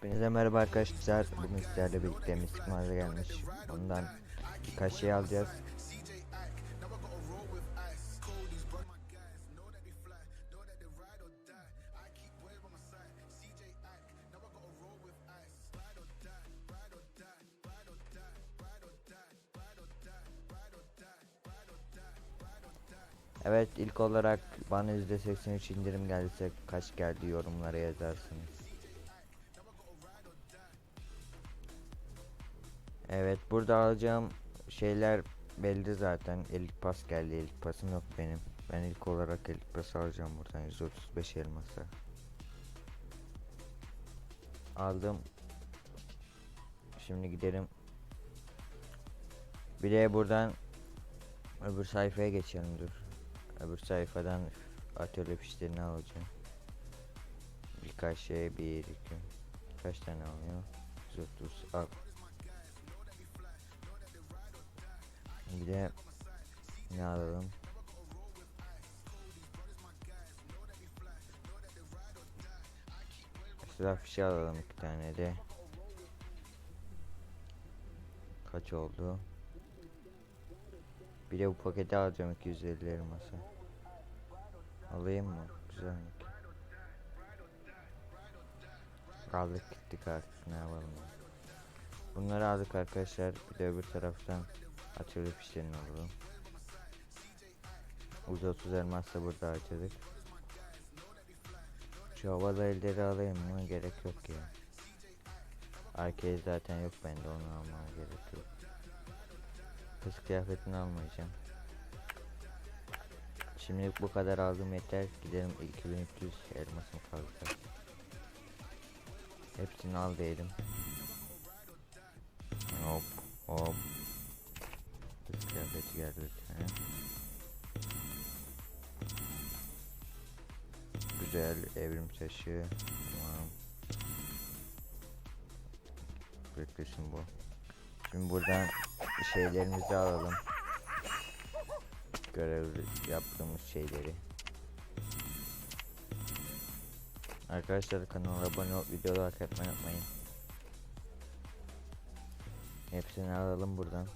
Hepinize merhaba arkadaşlar. Bugün sizlerle birlikte Mystic mağaza gelmiş. Bundan birkaç şey alacağız. Evet ilk olarak bana %83 indirim geldiyse kaç geldi yorumlara yazarsınız. Evet burada alacağım şeyler belli zaten. Elik pas geldi. Elik pasım yok benim. Ben ilk olarak elik pas alacağım buradan 135 elmasa. Aldım. Şimdi gidelim. Bir de buradan öbür sayfaya geçelim dur. Öbür sayfadan atölye fişlerini alacağım. Birkaç şey bir iki. Kaç tane alıyor? 130 al. Bir de ne alalım? Silah fişi alalım iki tane de. Kaç oldu? Bir de bu paketi alacağım 250 elması. Alayım mı? Güzel mi? Aldık gittik artık ne yapalım ya. Bunları aldık arkadaşlar. Bir de öbür taraftan atölye fişlerini alalım. Uz 30 elmas da burada harcadık. Şu havalı elleri alayım mı? Gerek yok ya. Arkaya zaten yok bende onu almaya gerek yok. Kız kıyafetini almayacağım. Şimdilik bu kadar aldım yeter. Gidelim 2300 elmasım kaldı. Hepsini al diyelim. Kıyafeti geldi bir. Güzel evrim taşı. Tamam. Beklesin bu. Şimdi buradan şeylerimizi alalım. Görev yaptığımız şeyleri. Arkadaşlar kanala abone olup video like atmayı unutmayın. Hepsini alalım buradan.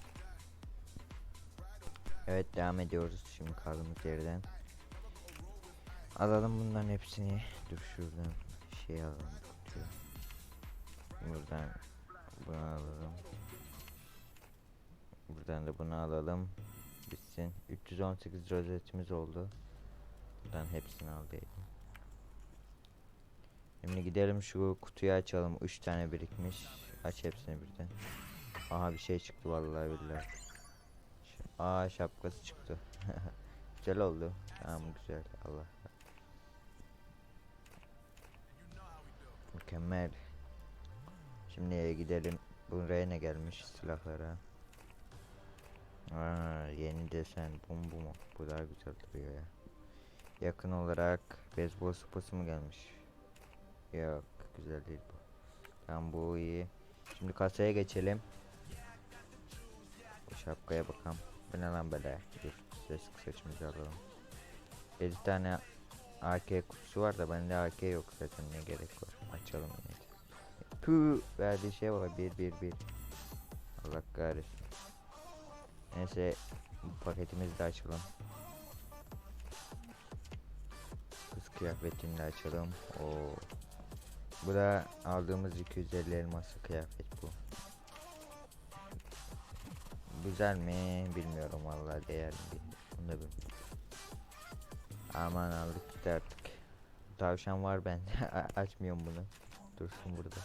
Evet devam ediyoruz şimdi kaldığımız yerden. Alalım bunların hepsini. Dur şuradan şey alalım. Buradan bunu alalım. Buradan da bunu alalım. Bitsin. 318 rozetimiz oldu. Buradan hepsini al diyelim. Şimdi gidelim şu kutuyu açalım. 3 tane birikmiş. Aç hepsini birden. Aha bir şey çıktı vallahi billahi. Aa şapkası çıktı. güzel oldu. Tamam güzel. Allah. Mükemmel. Şimdi gidelim. Buraya ne gelmiş silahlara. Aa, yeni desen bum bum. Bu daha güzel duruyor ya. Yakın olarak beyzbol sopası mı gelmiş? Yok güzel değil bu. Tamam bu iyi. Şimdi kasaya geçelim. Bu şapkaya bakalım. Bu ne lan böyle? Dur ses seçimizi alalım. 7 tane AK kutusu var da bende AK yok zaten ne gerek var. Açalım yine. Pü verdiği şey var 1 1 1. Allah kahretsin. Neyse paketimizi de açalım. Kız kıyafetini de açalım. Oo. Bu da aldığımız 250 elması kıyafet bu. Güzel mi bilmiyorum vallahi değer mi. Bunu da bilmiyorum. Aman aldık gitti artık. Tavşan var bende. Açmıyorum bunu. Dursun burada.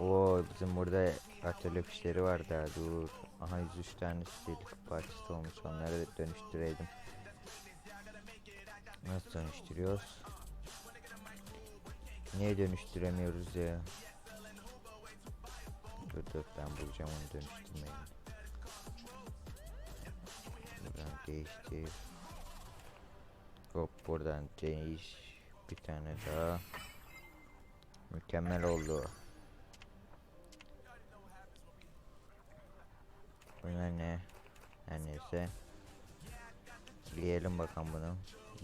Oo bizim burada atölye fişleri var da dur. Aha 103 tane stilik parçası olmuş onları dönüştürelim. Nasıl dönüştürüyoruz? Niye dönüştüremiyoruz ya? Dur dur ben bulacağım onu dönüştürmeyi. Buradan değiştir. Hop buradan değiş. Bir tane daha. Mükemmel oldu. Bunlar ne? Her neyse. Yiyelim bakalım bunu.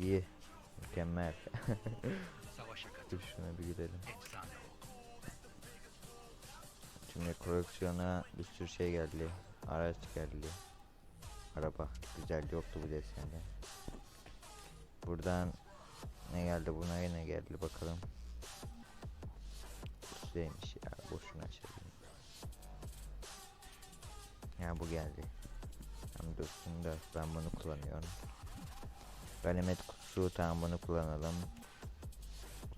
Ye. Mükemmel. Dur şuna bir gidelim. Şimdi koleksiyona bir sürü şey geldi. Araç geldi. Araba. Güzel yoktu bu desende. Buradan ne geldi buna ne geldi bakalım. Güzelmiş ya boşuna şey. Ya bu geldi. Hem dursun da ben bunu kullanıyorum. Ganimet kutusu tamam bunu kullanalım.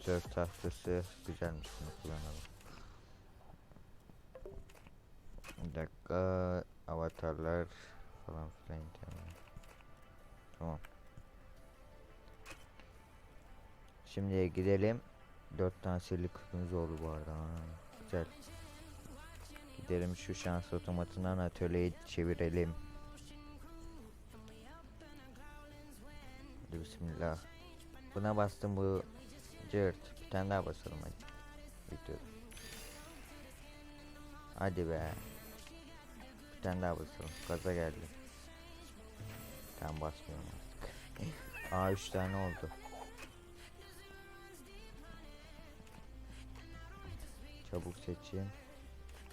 Sörf tahtası güzelmiş bunu kullanalım. Bir dakika avatarlar falan filan tamam. Tamam. Şimdi gidelim. Dört tane sirli küpümüz oldu bu arada. Ha, güzel. Gidelim şu şans otomatından atölyeyi çevirelim. Hadi bismillah. Buna bastım bu cırt. Bir tane daha basalım hadi. Video. Hadi be. Tane daha basalım. Gaza geldi. Tam basmıyorum artık. Aa 3 tane oldu. Çabuk seçin.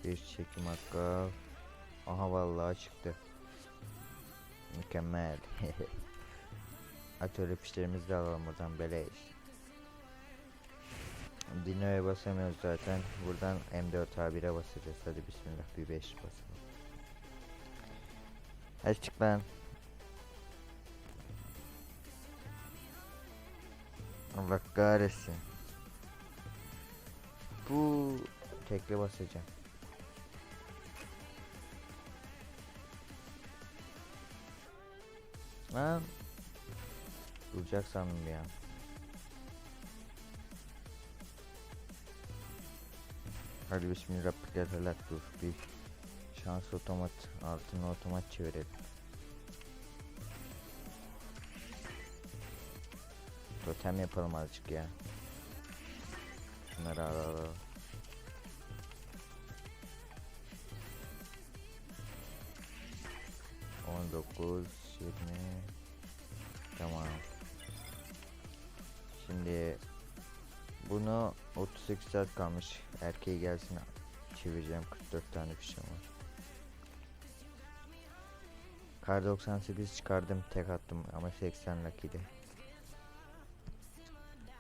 Bir çekim hakkı. Aha vallahi çıktı. Mükemmel. Atölye fişlerimizi de alalım buradan beleş. Dino'ya basamıyoruz zaten. Buradan M4 A1'e basacağız. Hadi bismillah bir 5 basalım. Hadi çık lan. Allah kahretsin. Bu tekle basacağım. Lan Duracak sandım ya. Hadi bismillah pilateler dur bir şans otomat altına otomat çevirelim. Totem yapalım azıcık ya. Şunları al al al. On dokuz, yirmi. Tamam. Şimdi bunu 38 saat kalmış. Erkeği gelsin çevireceğim 44 tane fişim var. Kar 98 çıkardım tek attım ama 80 lucky'di.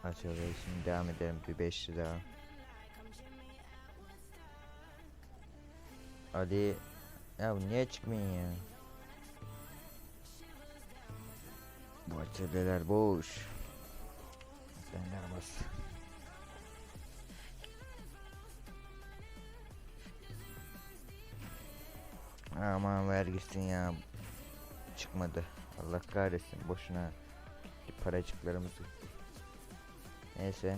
Açılıyor şimdi devam edelim bir 5 daha. Hadi ya bu niye çıkmıyor ya? Bu atölyeler boş. Benden bas. Aman ver gitsin ya. Çıkmadı. Allah kahretsin boşuna. Paracıklarımızı. Neyse.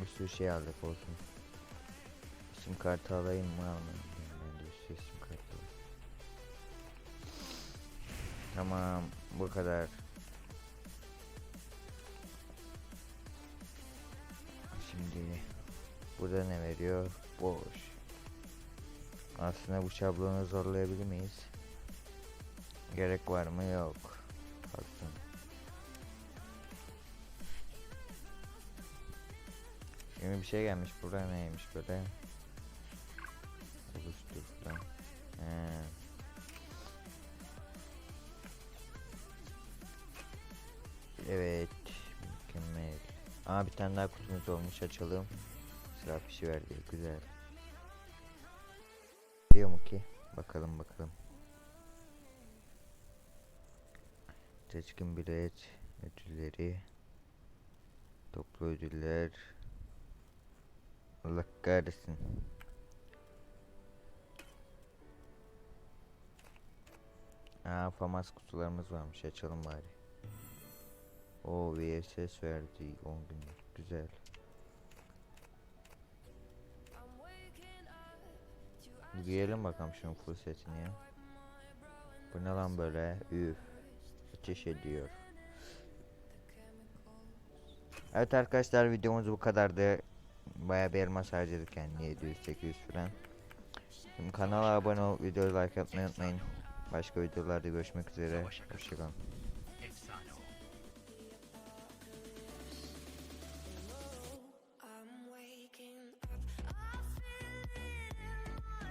Bir sürü şey aldık olsun. İsim kartı alayım mı almayayım? Ben de sürü isim kartı alayım. Tamam bu kadar. Şimdi burada ne veriyor? Boş. Aslında bu şablonu zorlayabilir miyiz? Gerek var mı? Yok. Baktım. Yeni bir şey gelmiş. Burada neymiş böyle? Oluştur falan. Evet. Mükemmel. Aa bir tane daha kutumuz olmuş açalım. Sıra fişi verdi. Güzel. Diyor mu ki? Bakalım bakalım. Seçkin bilet ödülleri. Toplu ödüller. Allah kahretsin. Aa famas kutularımız varmış açalım bari. O VSS verdi 10 günlük güzel. Giyelim bakalım şunun full setini ya. Bu ne lan böyle? Üf. Ateş ediyor. Evet arkadaşlar videomuz bu kadardı. Baya bir elmas harcadık yani 700-800 falan. Şimdi kanala abone ol, videoyu like atmayı unutmayın. Başka videolarda görüşmek üzere. Hoşçakalın.